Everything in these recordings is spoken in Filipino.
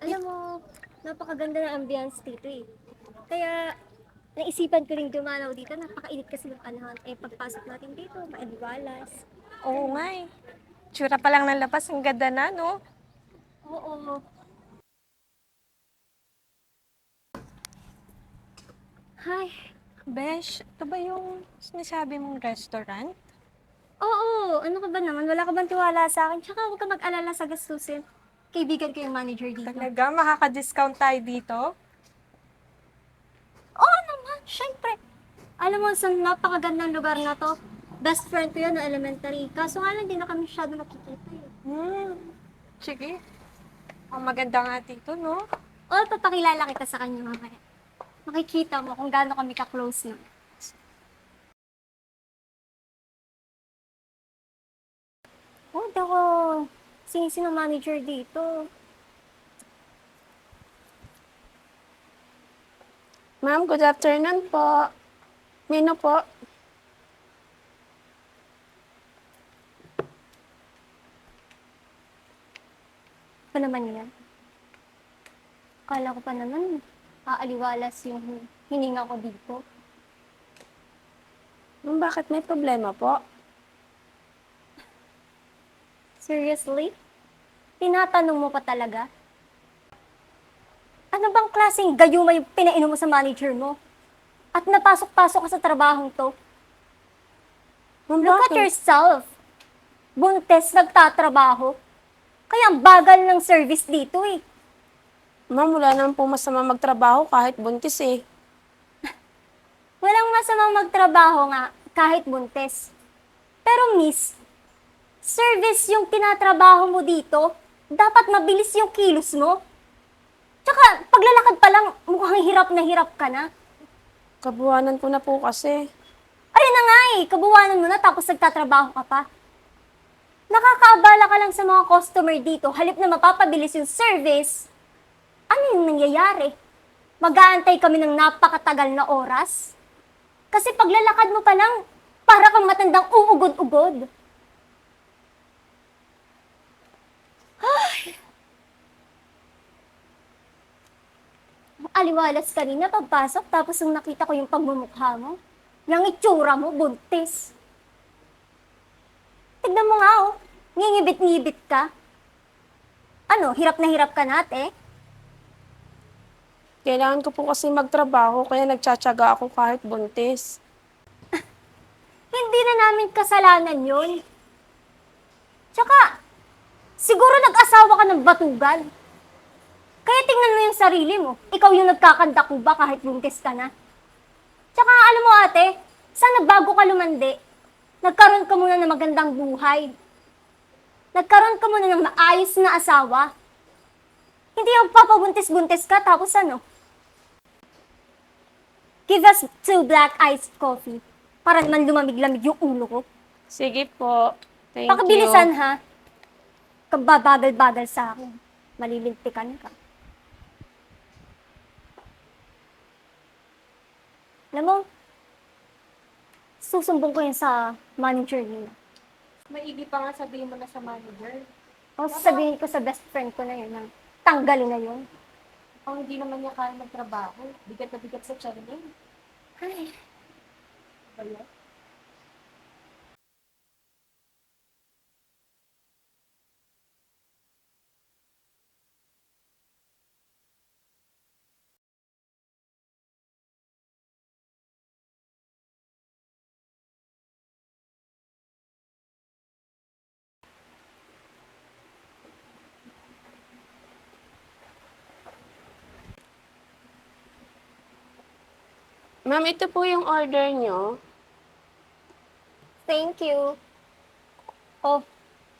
Alam mo, napakaganda ng ambience dito eh. Kaya, naisipan ko rin dumalaw dito. Napakainit kasi ng panahon. Eh, pagpasok natin dito, maaliwalas. Oo nga eh. Tsura pa lang ng labas, ang ganda na, no? Oo. Hi. Besh, ito ba yung sinasabi mong restaurant? Oo, ano ka ba naman? Wala ka bang tiwala sa akin? Tsaka huwag ka mag-alala sa gastusin. Kaibigan ko yung manager dito. Talaga, makaka-discount tayo dito? Oo naman, syempre. Alam mo, sa napakagandang lugar na to, best friend ko yun no elementary. Kaso nga lang, hindi na kami masyado nakikita eh. Hmm, sige. Ang maganda nga dito, no? O, papakilala kita sa kanya mamaya. Makikita mo kung gaano kami ka-close na. Oh, dako. Sino-sino manager dito? Ma'am, good afternoon po. Mino po. Pa naman yan. Kala ko pa naman, aaliwalas yung hininga ko dito. Ma'am, bakit may problema po? Seriously? Tinatanong mo pa talaga? Ano bang klaseng gayuma yung pinainom mo sa manager mo? At napasok-pasok ka sa trabahong to? Ma'am, Look at yourself. Buntes, nagtatrabaho. Kaya ang bagal ng service dito eh. Ma'am, wala naman po masama magtrabaho kahit buntis eh. Walang masamang magtrabaho nga kahit buntes. Pero miss, service yung tinatrabaho mo dito, dapat mabilis yung kilos mo. Tsaka, paglalakad pa lang, mukhang hirap na hirap ka na. Kabuwanan ko na po kasi. Ayun na nga eh, kabuwanan mo na tapos nagtatrabaho ka pa. Nakakaabala ka lang sa mga customer dito, halip na mapapabilis yung service. Ano yung nangyayari? Mag-aantay kami ng napakatagal na oras? Kasi paglalakad mo pa lang, para kang matandang uugod-ugod. Ay. Aliwalas kanina pagpasok tapos nung nakita ko yung pagmumukha mo, yung itsura mo, buntis. Tignan mo nga oh, ngingibit-ngibit ka. Ano, hirap na hirap ka nate? Kailangan ko po kasi magtrabaho kaya nagtsatsaga ako kahit buntis. Hindi na namin kasalanan yun. Tsaka, siguro nag-asawa ka ng batugan. Kaya tingnan mo yung sarili mo. Ikaw yung nagkakanda ba kahit buntis ka na. Tsaka alam mo ate, sana bago ka lumandi, nagkaroon ka muna ng magandang buhay. Nagkaroon ka muna ng maayos na asawa. Hindi yung papabuntis-buntis ka tapos ano? Give us two black iced coffee para naman lumamig-lamig yung ulo ko. Sige po. Thank Pakabilisan you. ha. Kababagal-bagal sa akin. Malilintikan ka. Alam mo, susumbong ko yun sa manager niya. Maigi pa nga sabihin mo na sa manager. O sasabihin ko sa best friend ko na yun na tanggalin na yun. Kung hindi naman niya kaya magtrabaho, bigat na bigat sa niya. Ay, Ba Ma'am, ito po yung order nyo. thank you. Oh,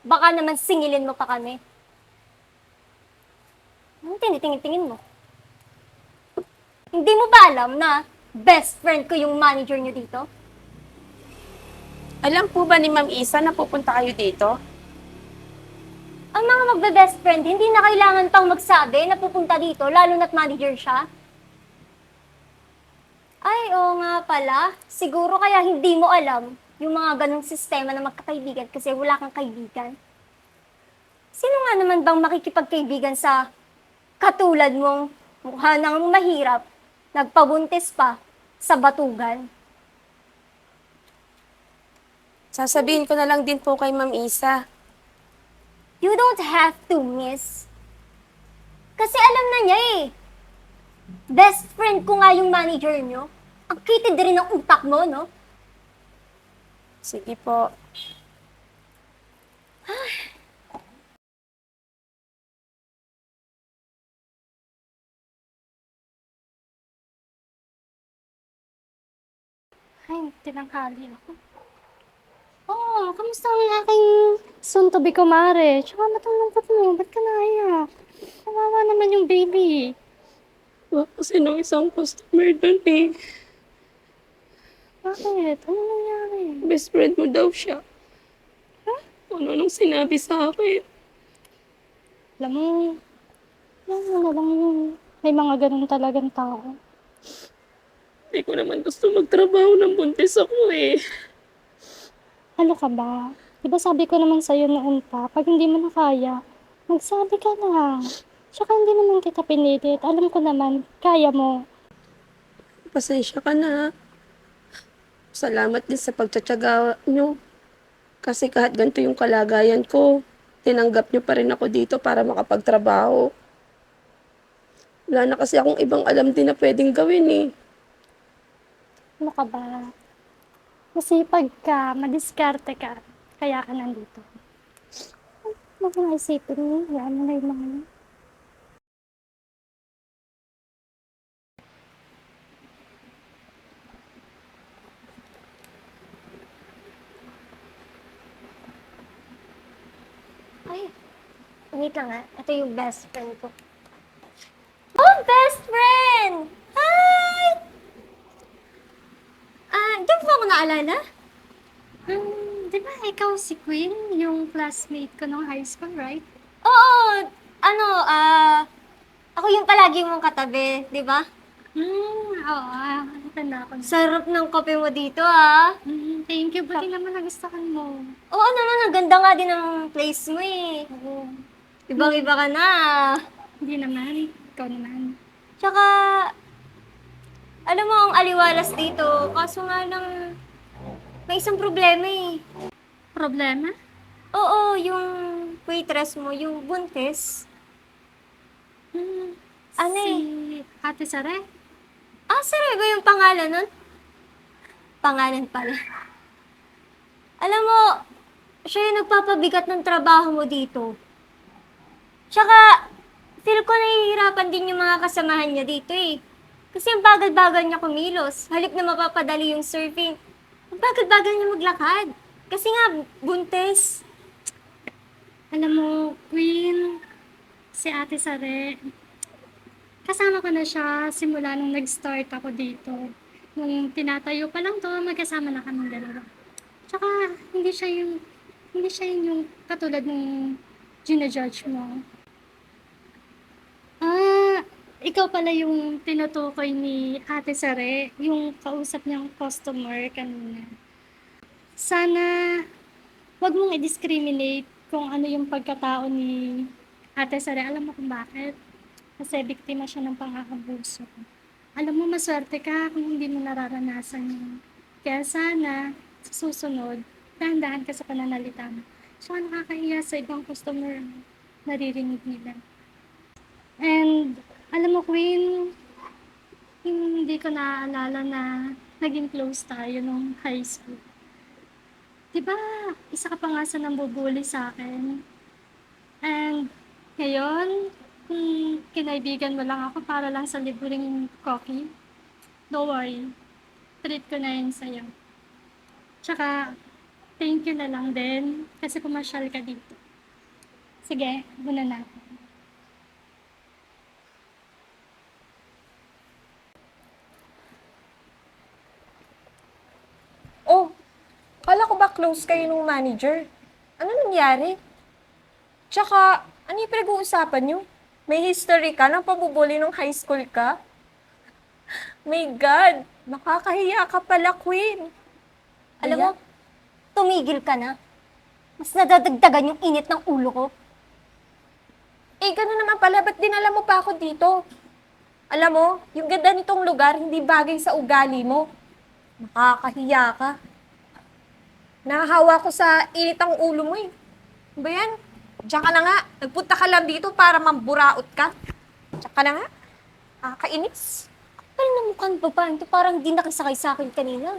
baka naman singilin mo pa kami. Anong tinitingin-tingin mo? Hindi mo ba alam na best friend ko yung manager niyo dito? Alam po ba ni Ma'am Isa na pupunta kayo dito? Ang mga magbe-best friend, hindi na kailangan pang magsabi na pupunta dito, lalo na't manager siya. Ay, oo nga pala. Siguro kaya hindi mo alam yung mga ganong sistema na magkakaibigan kasi wala kang kaibigan. Sino nga naman bang makikipagkaibigan sa Katulad mong mukha nang mahirap, nagpabuntis pa sa batugan. Sasabihin ko na lang din po kay Ma'am Isa. You don't have to, miss. Kasi alam na niya eh. Best friend ko nga yung manager nyo. Ang kitid rin ng utak mo, no? Sige po. Ay, tinanghali ako. Oo, oh, kamusta ang aking soon-to-be kumare? Tsaka matulungkot mo, ba't ka naiyak? Kawawa naman yung baby. Wa kasi nung isang customer doon eh. Bakit? Ano nangyari? Best friend mo daw siya. Ano nung sinabi sa akin? Alam mo, alam mo na lang yung may mga ganun talagang tao. Hindi ko naman gusto magtrabaho ng buntis ako eh. Ano ka ba? Di ba sabi ko naman sa'yo noon pa, pag hindi mo na kaya, magsabi ka lang. Tsaka hindi naman kita pinilit. Alam ko naman, kaya mo. Pasensya ka na. Salamat din sa pagtsatsaga nyo. Kasi kahit ganito yung kalagayan ko, tinanggap nyo pa rin ako dito para makapagtrabaho. Wala na kasi akong ibang alam din na pwedeng gawin eh. Ano ka ba? Masipag ka, madiskarte ka, kaya ka nandito. Huwag mo isipin mo, yan mo na yung mga yun. Ay, wait lang ah. Ito yung best friend ko. Oh, best friend! Hi! Ah, di mo ako naalala? Hmm, di ba ikaw si Queen, yung classmate ko nung high school, right? Oo, ano, ah, ako yung palagi mong katabi, di ba? Hmm, oo, ah, tanda ko. Sarap ng kape mo dito, ah. Hmm, thank you, buti naman nagustuhan mo. Oo naman, ang ganda nga din ng place mo eh. Oo. Ibang-iba ka na. Hindi naman, ikaw naman. Tsaka, alam mo, ang aliwalas dito, kaso nga lang, may isang problema eh. Problema? Oo, yung waitress mo, yung buntis. Hmm, Ano si eh? Ate Sare? Ah, sir, ba yung pangalan nun? Pangalan pala. Alam mo, siya yung nagpapabigat ng trabaho mo dito. Tsaka, feel ko nahihirapan din yung mga kasamahan niya dito eh. Kasi ang bagal-bagal niya kumilos. Halip na mapapadali yung surfing. Ang bagal-bagal niya maglakad. Kasi nga, buntis. Alam mo, Queen, si Ate Sare, kasama ko na siya simula nung nag-start ako dito. Nung tinatayo pa lang to, magkasama na kami dalawa. Tsaka, hindi siya yung, hindi siya yun yung katulad nung ginajudge mo. Ikaw pala yung tinutukoy ni Ate Sare, yung kausap niyang customer kanina. Sana, wag mong i-discriminate kung ano yung pagkatao ni Ate Sare. Alam mo kung bakit? Kasi biktima siya ng pang-aabuso. Alam mo, maswerte ka kung hindi mo nararanasan yun. Kaya sana, sa susunod, dahan-dahan ka sa pananalita mo. Tsaka nakakaiya sa ibang customer. Naririnig nila. And, alam mo, Queen, hindi ko naaalala na naging close tayo nung high school. Diba, isa ka pa nga sa nambubuli sa akin. And, ngayon, kung kinaibigan mo lang ako para lang sa libreng coffee, don't worry. Treat ko na yun sa'yo. Tsaka, thank you na lang din kasi pumasyal ka dito. Sige, muna na ako. Oh, kala ko ba close kayo nung manager? Ano nangyari? Tsaka, ano yung pinag-uusapan nyo? May history ka ng pambubuli nung high school ka? My God, nakakahiya ka pala, Queen. Alam mo, tumigil ka na. Mas nadadagdagan yung init ng ulo ko. Eh, gano'n naman pala, ba't dinala mo pa ako dito? Alam mo, yung ganda nitong lugar, hindi bagay sa ugali mo. Nakakahiya ka. Nahahawa ko sa init ang ulo mo eh. Ba yan? Diyan ka na nga. Nagpunta ka lang dito para mamburaot ka. Diyan ka na nga. Nakakainis. Kapal na mukhang babae parang di nakisakay sa akin kanina.